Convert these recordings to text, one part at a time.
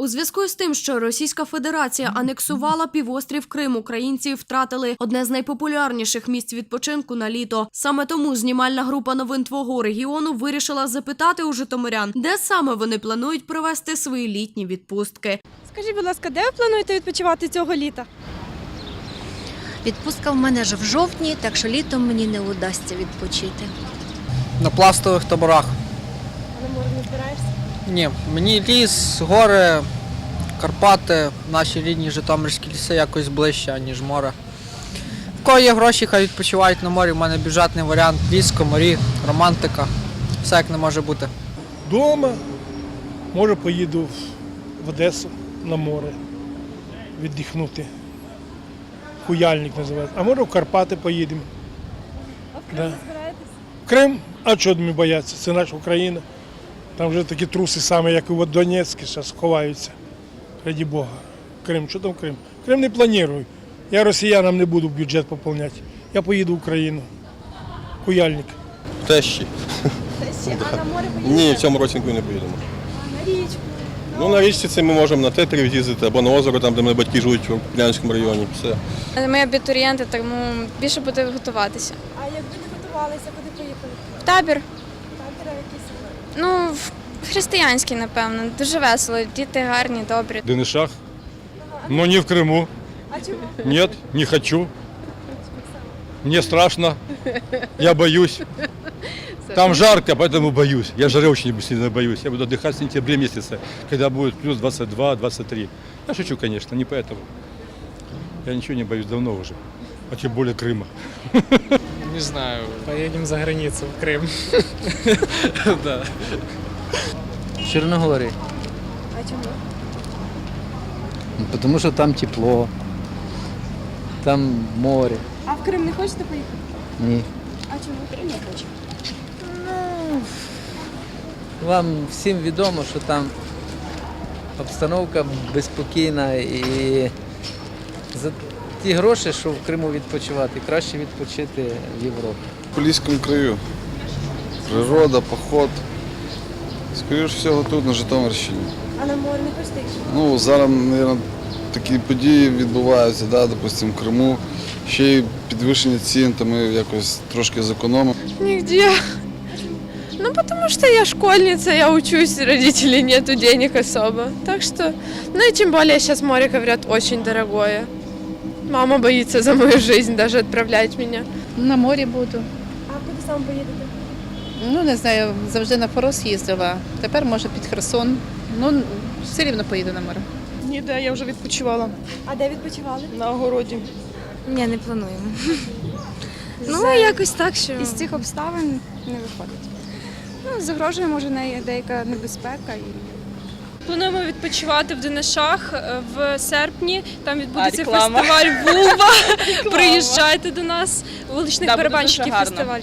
У зв'язку з тим, що Російська Федерація анексувала півострів Крим, українці втратили одне з найпопулярніших місць відпочинку на літо. Саме тому знімальна група новин твого регіону вирішила запитати у житомирян, де саме вони планують провести свої літні відпустки. Скажіть, будь ласка, де ви плануєте відпочивати цього літа? Відпустка в мене ж в жовтні, так що літом мені не вдасться відпочити. На пластових таборах. А на море не збираєшся? Ні, мені ліс, гори, Карпати, наші рідні Житомирські ліси якось ближче, ніж море. В кого є гроші, хай відпочивають на морі. У мене бюджетний варіант ліс, комарі, романтика. Все як не може бути. Дома, може поїду в Одесу на море віддихнути. Куяльник називається. А може в Карпати поїдемо. А в Крим Да. збираєтесь? В Крим, а чого ми бояться? Це наша Україна. Там вже такі труси саме, як і в Донецьку, зараз ховаються. Раді Бога. Крим, що там Крим? Крим не планую. Я росіянам не буду бюджет поповняти. Я поїду в Україну. Куяльник. Тещі. Та ще, а на море поїдете? Ні, в цьому році нікуди не поїдемо. А на річку? Ну, на річці це ми можемо на тетрів їздити або на озеро, там, де мене батьки живуть, в Куп'янському районі. Все. Ми абітурієнти, тому більше буде готуватися. А якби не готувалися, куди поїхали? В табір, Табіра якісь? ну, в християнський, напевно, дуже весело. Діти гарні, добрі. Денишах. Но не в Крыму. А чому? Нет, не хочу. Мне страшно. Я боюсь. Там жарко, поэтому боюсь. Я жары очень сильно боюсь. Я буду отдыхать в сентябре месяце, когда будет плюс 22-23. Я шучу, конечно, не поэтому. Я ничего не боюсь давно уже. А тем более Крыма. Не знаю, поедем за границу, в Крым. Да. Черногории. А чому? Ну, Потому что там тепло, там море. А в Крим не хочете поїхати? Ні. А чому? Не хочу. Вам всім відомо, що там обстановка безпокійна і за ті гроші, що в Криму відпочивати, краще відпочити в Європі. В Поліському краю. Природа, поход. Скоріше всього тут, на Житомирщині. А на море не хочете? Ну, зараз, мабуть, такі події відбуваються, да, допустимо, в Криму. Ще й підвищення цін, то ми якось трошки зекономимо. Нигде. Ну, потому что я школьница, я учусь, родителей нету денег особо. Так что, ну и тем более сейчас море, говорят, очень дорогое. Мама боится за мою жизнь даже отправлять меня. На морі буду. А куди саме поїдете? Ну не знаю, завжди на Форос їздила. Тепер може під Херсон. Ну все рівно поїду на море. Ніде, я вже відпочивала. А де відпочивали? На огороді. Ні, не плануємо. Ну, якось так, що... Із цих обставин не виходить. Ну, загрожує може неї деяка небезпека і Плануємо відпочивати в Денишах е, в серпні. Там відбудеться реклама. фестиваль Вулва. Приїжджайте до нас. Вуличних Да, буде барабанщиків дуже гарно. фестиваль.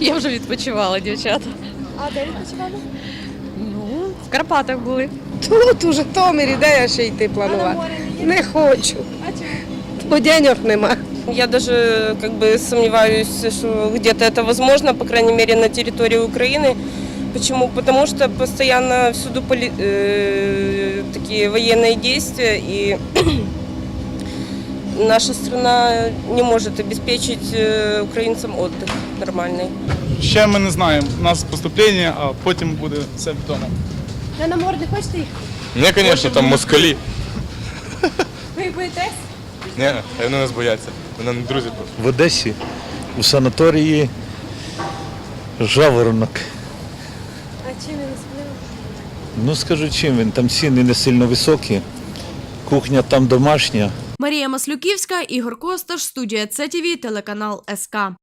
Я вже відпочивала, дівчата. А де відпочивали? Ну, в Карпатах були. тут у Житомирі, де я ще йти А на планувати? море не їдете? Не хочу, А чому? бо денег нема. Я даже как бы сомневаюсь, что где-то это возможно, по крайней мере на территории Украины. Почему? Потому что постоянно всюду поли- э, такие военные действия, и наша страна не может обеспечить э, украинцам отдых нормальный. Ще ми не знаємо. У нас поступлення, а потім буде все вдома. Ви на море не хочете їхати? Ні, звісно, там москалі. Ви боїтесь? Ні, вони нас бояться. Вони не друзі просто. В Одесі, у санаторії Жаворонок. Чим він особливо? Ну скажу чим він, там ціни не сильно високі, кухня там домашня. Марія Маслюківська, Ігор Косташ, студія ЦТВ, телеканал СК.